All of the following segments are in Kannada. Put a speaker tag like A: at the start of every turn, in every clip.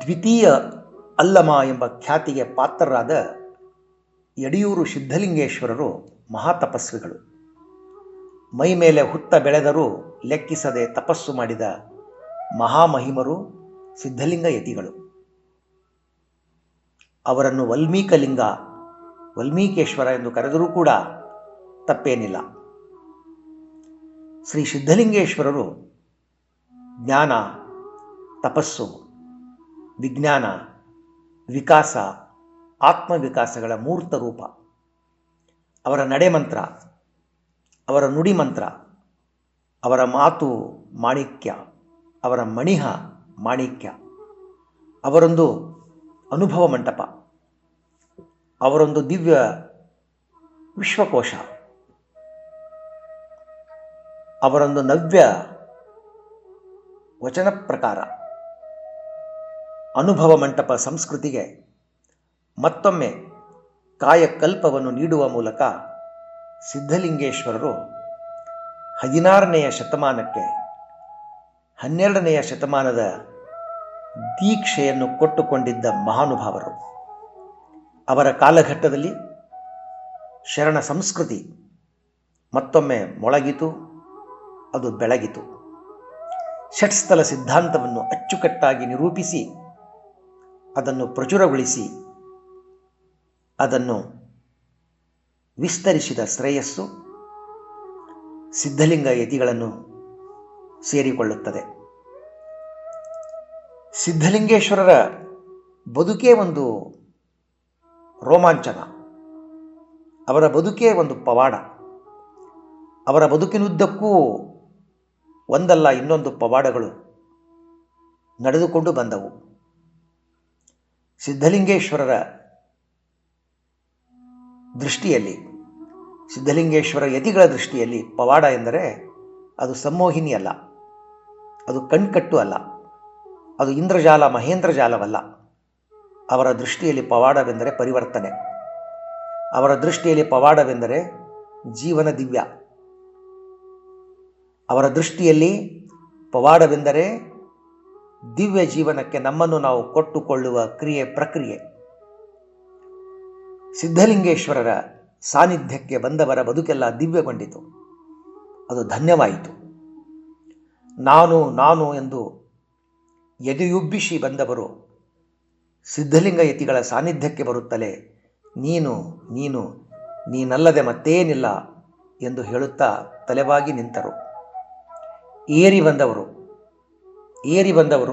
A: ದ್ವಿತೀಯ ಅಲ್ಲಮ ಎಂಬ ಖ್ಯಾತಿಗೆ ಪಾತ್ರರಾದ ಯಡಿಯೂರು ಸಿದ್ಧಲಿಂಗೇಶ್ವರರು ಮಹಾತಪಸ್ವಿಗಳು. ಮೈ ಮೇಲೆ ಹುತ್ತ ಬೆಳೆದರೂ ಲೆಕ್ಕಿಸದೆ ತಪಸ್ಸು ಮಾಡಿದ ಮಹಾಮಹಿಮರು ಸಿದ್ಧಲಿಂಗ ಯತಿಗಳು. ಅವರನ್ನು ವಲ್ಮೀಕಲಿಂಗ, ವಲ್ಮೀಕೇಶ್ವರ ಎಂದು ಕರೆದರೂ ಕೂಡ ತಪ್ಪೇನಿಲ್ಲ. ಶ್ರೀ ಸಿದ್ಧಲಿಂಗೇಶ್ವರರು ಜ್ಞಾನ, ತಪಸ್ಸು ವಿಜ್ಞಾನ, ವಿಕಾಸ, ಆತ್ಮವಿಕಾಸಗಳ ಮೂರ್ತ ರೂಪ. ಅವರ ನಡೆಮಂತ್ರ, ಅವರ ನುಡಿ ಮಂತ್ರ ಅವರ ಮಾತು ಮಾಣಿಕ್ಯ, ಅವರ ಮಣಿಹ ಮಾಣಿಕ್ಯ. ಅವರೊಂದು ಅನುಭವ ಮಂಟಪ. ಅವರೊಂದು ದಿವ್ಯ ವಿಶ್ವಕೋಶ. ಅವರೊಂದು ನವ್ಯ ವಚನ ಪ್ರಕಾರ. ಅನುಭವ ಮಂಟಪ ಸಂಸ್ಕೃತಿಗೆ ಮತ್ತೊಮ್ಮೆ ಕಾಯಕಲ್ಪವನ್ನು ನೀಡುವ ಮೂಲಕ ಸಿದ್ಧಲಿಂಗೇಶ್ವರರು ಹದಿನಾರನೆಯ ಶತಮಾನಕ್ಕೆ ಹನ್ನೆರಡನೆಯ ಶತಮಾನದ ದೀಕ್ಷೆಯನ್ನು ಕೊಟ್ಟುಕೊಂಡಿದ್ದ ಮಹಾನುಭಾವರು. ಅವರ ಕಾಲಘಟ್ಟದಲ್ಲಿ ಶರಣ ಸಂಸ್ಕೃತಿ ಮತ್ತೊಮ್ಮೆ ಮೊಳಗಿತು, ಅದು ಬೆಳಗಿತು. ಷಟ್ಸ್ಥಲ ಸಿದ್ಧಾಂತವನ್ನು ಅಚ್ಚುಕಟ್ಟಾಗಿ ನಿರೂಪಿಸಿ ಅದನ್ನು ಪ್ರಚುರಗೊಳಿಸಿ, ಅದನ್ನು ವಿಸ್ತರಿಸಿದ ಶ್ರೇಯಸ್ಸು ಸಿದ್ಧಲಿಂಗ ಯತಿಗಳನ್ನು ಸೇರಿಕೊಳ್ಳುತ್ತದೆ. ಸಿದ್ಧಲಿಂಗೇಶ್ವರರ ಬದುಕೇ ಒಂದು ರೋಮಾಂಚನ, ಅವರ ಬದುಕೇ ಒಂದು ಪವಾಡ, ಅವರ ಬದುಕಿನುದ್ದಕ್ಕೂ ಒಂದಲ್ಲ ಇನ್ನೊಂದು ಪವಾಡಗಳು ನಡೆದುಕೊಂಡು ಬಂದವು. ಸಿದ್ಧಲಿಂಗೇಶ್ವರರ ದೃಷ್ಟಿಯಲ್ಲಿ, ಸಿದ್ಧಲಿಂಗೇಶ್ವರ ಯತಿಗಳ ದೃಷ್ಟಿಯಲ್ಲಿ ಪವಾಡ ಎಂದರೆ ಅದು ಸಮ್ಮೋಹಿನಿ ಅಲ್ಲ, ಅದು ಕಣ್ಕಟ್ಟು ಅಲ್ಲ, ಅದು ಇಂದ್ರಜಾಲ ಮಹೇಂದ್ರಜಾಲವಲ್ಲ. ಅವರ ದೃಷ್ಟಿಯಲ್ಲಿ ಪವಾಡವೆಂದರೆ ಪರಿವರ್ತನೆ. ಅವರ ದೃಷ್ಟಿಯಲ್ಲಿ ಪವಾಡವೆಂದರೆ ಜೀವನ ದಿವ್ಯ. ಅವರ ದೃಷ್ಟಿಯಲ್ಲಿ ಪವಾಡವೆಂದರೆ ದಿವ್ಯ ಜೀವನಕ್ಕೆ ನಮ್ಮನ್ನು ನಾವು ಕೊಟ್ಟುಕೊಳ್ಳುವ ಕ್ರಿಯೆ ಪ್ರಕ್ರಿಯೆ. ಸಿದ್ಧಲಿಂಗೇಶ್ವರರ ಸಾನ್ನಿಧ್ಯಕ್ಕೆ ಬಂದವರ ಬದುಕೆಲ್ಲ ದಿವ್ಯಗೊಂಡಿತು. ಅದು ಧನ್ಯವಾಯಿತು. ನಾನು ನಾನು ಎಂದು ಎದೆಯುಬ್ಬಿಸಿ ಬಂದವರು ಸಿದ್ಧಲಿಂಗ ಯತಿಗಳ ಸಾನ್ನಿಧ್ಯಕ್ಕೆ ಬರುತ್ತಲೇ ನೀನು ನೀನು, ನೀನಲ್ಲದೆ ಮತ್ತೇನಿಲ್ಲ ಎಂದು ಹೇಳುತ್ತಾ ತಲೆವಾಗಿ ನಿಂತರು. ಏರಿ ಬಂದವರು. ಏರಿ ಬಂದವರು,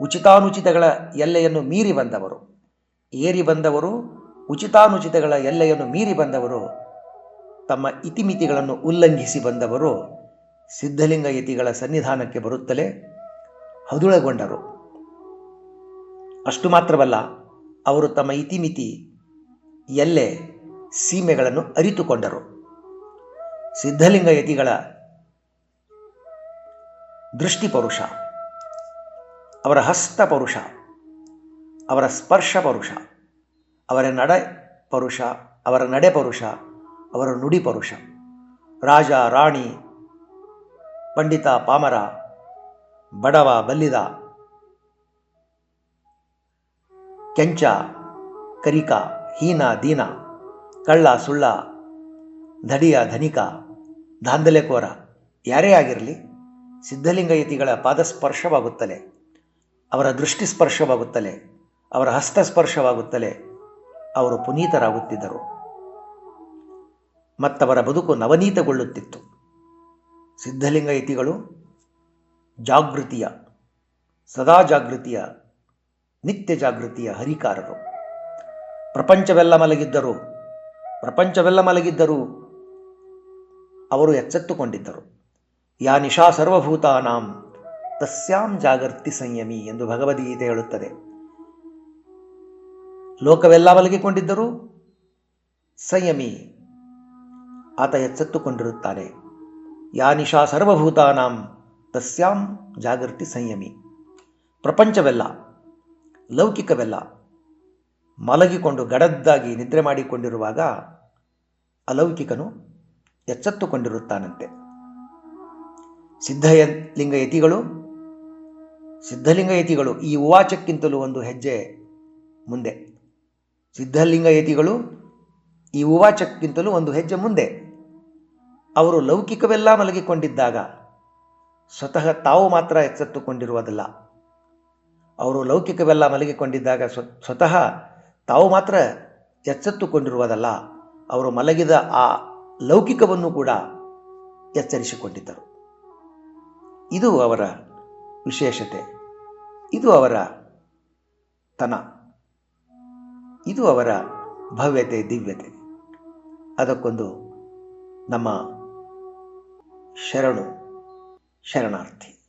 A: ಉಚಿತಾನುಚಿತಗಳ ಎಲ್ಲೆಯನ್ನು ಮೀರಿ ಬಂದವರು. ಏರಿ ಬಂದವರು, ಉಚಿತಾನುಚಿತಗಳ ಎಲ್ಲೆಯನ್ನು ಮೀರಿ ಬಂದವರು, ತಮ್ಮ ಇತಿಮಿತಿಗಳನ್ನು ಉಲ್ಲಂಘಿಸಿ ಬಂದವರು, ಸಿದ್ಧಲಿಂಗ ಯತಿಗಳ ಸನ್ನಿಧಾನಕ್ಕೆ ಬರುತ್ತಲೇ ಹದುಳಗೊಂಡರು ಅಷ್ಟು ಮಾತ್ರವಲ್ಲ, ಅವರು ತಮ್ಮ ಇತಿಮಿತಿ, ಎಲ್ಲೆ ಸೀಮೆಗಳನ್ನು ಅರಿತುಕೊಂಡರು. ಸಿದ್ಧಲಿಂಗ ಯತಿಗಳ ದೃಷ್ಟಿ ಪರುಷ ಅವರ ಹಸ್ತ ಪರುಷ ಅವರ ಸ್ಪರ್ಶ ಪರುಷ ಅವರ ನಡೆ ಪರುಷ ಅವರ ನಡೆ ಪರುಷ ಅವರ ನುಡಿ ಪರುಷ ರಾಜ, ರಾಣಿ, ಪಂಡಿತ, ಪಾಮರ, ಬಡವ, ಬಲ್ಲಿದ, ಕೆಂಚ, ಕರಿಕ, ಹೀನ, ದೀನ, ಕಳ್ಳ, ಸುಳ್ಳ, ಧಡಿಯ, ಧನಿಕ, ದಾಂಧಲೆಕೋರ, ಯಾರೇ ಆಗಿರಲಿ ಸಿದ್ಧಲಿಂಗ ಯತಿಗಳ ಪಾದಸ್ಪರ್ಶವಾಗುತ್ತಲೇ, ಅವರ ದೃಷ್ಟಿ ಸ್ಪರ್ಶವಾಗುತ್ತಲೇ ಅವರ ಹಸ್ತಸ್ಪರ್ಶವಾಗುತ್ತಲೇ ಅವರು ಪುನೀತರಾಗುತ್ತಿದ್ದರು. ಮತ್ತವರ ಬದುಕು ನವನೀತಗೊಳ್ಳುತ್ತಿತ್ತು. ಸಿದ್ಧಲಿಂಗಯತಿಗಳು ಜಾಗೃತಿಯ, ಸದಾ ಜಾಗೃತಿಯ, ನಿತ್ಯ ಜಾಗೃತಿಯ ಹರಿಕಾರರು. ಪ್ರಪಂಚವೆಲ್ಲ ಮಲಗಿದ್ದರು ಪ್ರಪಂಚವೆಲ್ಲ ಮಲಗಿದ್ದರು ಅವರು ಎಚ್ಚೆತ್ತುಕೊಂಡಿದ್ದರು. ಯಾ ನಿಶಾ ಸರ್ವಭೂತಾನಾಂ ತಸ್ಯಾಂ ಜಾಗರ್ತಿ ಸಂಯಮಿ ಎಂದು ಭಗವದ್ಗೀತೆ ಹೇಳುತ್ತದೆ. ಲೋಕವೆಲ್ಲ ಮಲಗಿಕೊಂಡಿದ್ದರೂ ಸಂಯಮಿ ಆತ ಎಚ್ಚೆತ್ತುಕೊಂಡಿರುತ್ತಾನೆ. ಯಾ ನಿಶಾ ಸರ್ವಭೂತಾನಾಂ ತಸ್ಯಾಂ ಜಾಗೃತಿ ಸಂಯಮಿ. ಪ್ರಪಂಚವೆಲ್ಲ, ಲೌಕಿಕವೆಲ್ಲ ಮಲಗಿಕೊಂಡು ಗಡದ್ದಾಗಿ ನಿದ್ರೆ ಮಾಡಿಕೊಂಡಿರುವಾಗ ಅಲೌಕಿಕನು ಎಚ್ಚೆತ್ತುಕೊಂಡಿರುತ್ತಾನಂತೆ. ಸಿದ್ಧಲಿಂಗ ಯತಿಗಳು ಸಿದ್ಧಲಿಂಗ ಯತಿಗಳು ಈ ಉವಾಚಕ್ಕಿಂತಲೂ ಒಂದು ಹೆಜ್ಜೆ ಮುಂದೆ. ಸಿದ್ಧಲಿಂಗ ಯತಿಗಳು ಈ ಉವಾಚಕ್ಕಿಂತಲೂ ಒಂದು ಹೆಜ್ಜೆ ಮುಂದೆ. ಅವರು ಲೌಕಿಕವೆಲ್ಲ ಮಲಗಿಕೊಂಡಿದ್ದಾಗ ಸ್ವತಃ ತಾವು ಮಾತ್ರ ಎಚ್ಚೆತ್ತುಕೊಂಡಿರುವುದಲ್ಲ. ಅವರು ಲೌಕಿಕವೆಲ್ಲ ಮಲಗಿಕೊಂಡಿದ್ದಾಗ ಸ್ವ, ಸ್ವತಃ ತಾವು ಮಾತ್ರ ಎಚ್ಚೆತ್ತುಕೊಂಡಿರುವುದಲ್ಲ. ಅವರು ಮಲಗಿದ ಆ ಲೌಕಿಕವನ್ನು ಕೂಡ ಎಚ್ಚರಿಸಿಕೊಂಡಿದ್ದರು. ಇದು ಅವರ ವಿಶೇಷತೆ. ಇದು ಅವರ ತನ. ಇದು ಅವರ ಭವ್ಯತೆ ದಿವ್ಯತೆ. ಅದಕ್ಕೊಂದು ನಮ್ಮ ಶರಣು ಶರಣಾರ್ಥಿ.